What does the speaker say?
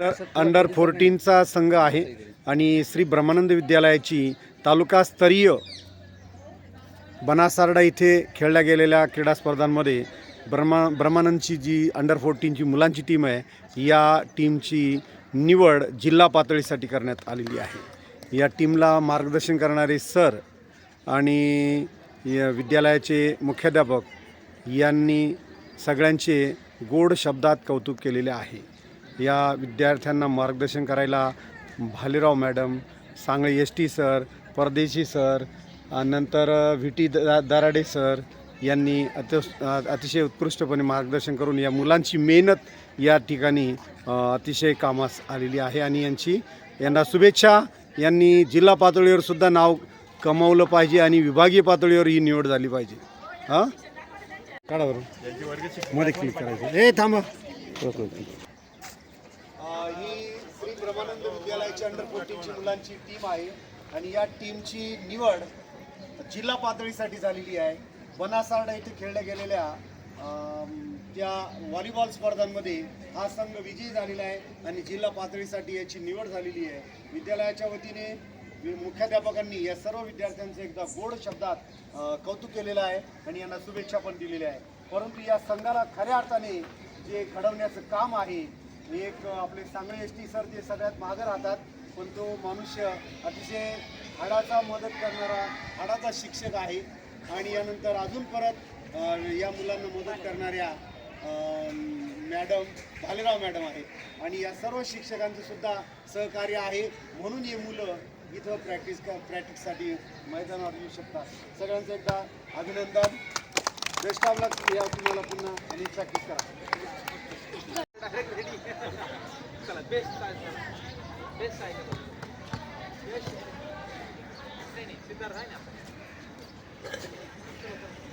Under under फोर्टीनचा संघ आहे आणि श्री ब्रह्मानंद विद्यालयाची तालुकास्तरीय बनासारडा इथे खेळल्या गेलेल्या क्रीडा स्पर्धांमध्ये ब्रह्मा ब्रह्मानंदची जी अंडर फोर्टीनची मुलांची टीम आहे या टीमची निवड जिल्हा पातळीसाठी करण्यात आलेली आहे. या टीमला मार्गदर्शन करणारे सर आणि या विद्यालयाचे मुख्याध्यापक यांनी सगळ्यांचे गोड शब्दात कौतुक केलेले आहे. या विद्यार्थ्यांना मार्गदर्शन करायला Bhalerao madam Sangle S T sir Pardeshi sir नंतर V T D Darade sir यांनी अत अतिशय उत्कृष्टपणे मार्गदर्शन करून या मुलांची मेहनत या ठिकाणी अतिशय कामास आलेली आहे आणि यांची यांना शुभेच्छा. यांनी जिल्हा पातळीवर सुद्धा नाव कमावलं पाहिजे आणि विभागीय पातळीवर ही निवड झाली पाहिजे. हां? काढा बरोबर मध्ये क्लिक करायचं. ए थांबा. ही श्री ब्रह्मानंद विद्यालयाची अंडर फोर्टीनची मुलांची टीम आहे. आणि या टीमची निवड जिल्हा पातळीसाठी झालेली आहे. बनासारडा येथे खेळल्या गेलेल्या त्या व्हॉलीबॉल स्पर्धांमध्ये हा संघ विजयी झालेला आहे आणि जिल्हा पातळीसाठी याची निवड झालेली आहे. विद्यालयाच्या वतीने मुख्याध्यापकांनी या सर्व विद्यार्थ्यांचं एकदा गोड शब्दात कौतुक केलेलं आहे आणि यांना शुभेच्छा पण दिलेल्या आहे परंतु या संघाला खऱ्या अर्थाने जे घडवण्याचं काम आहे एक आपले सांगळे एस टी सर ते सगळ्यात मागं राहतात पण तो मनुष्य अतिशय हाडाचा मदत करणारा हाडाचा शिक्षक आहे. आणि यानंतर अजून परत या मुलांना मदत करणाऱ्या मॅडम भालेराव मॅडम आहेत आणि या सर्व शिक्षकांचं सुद्धा सहकार्य आहे. म्हणून हे मुलं इथं प्रॅक्टिस क प्रॅक्टिससाठी मैदानावर येऊ शकतात. सगळ्यांचं एकदा अभिनंदन. बेस्ट ऑफ लक या तुम्हाला पुन्हा आणि प्रॅक्टिस करा. 5 5 5 5 5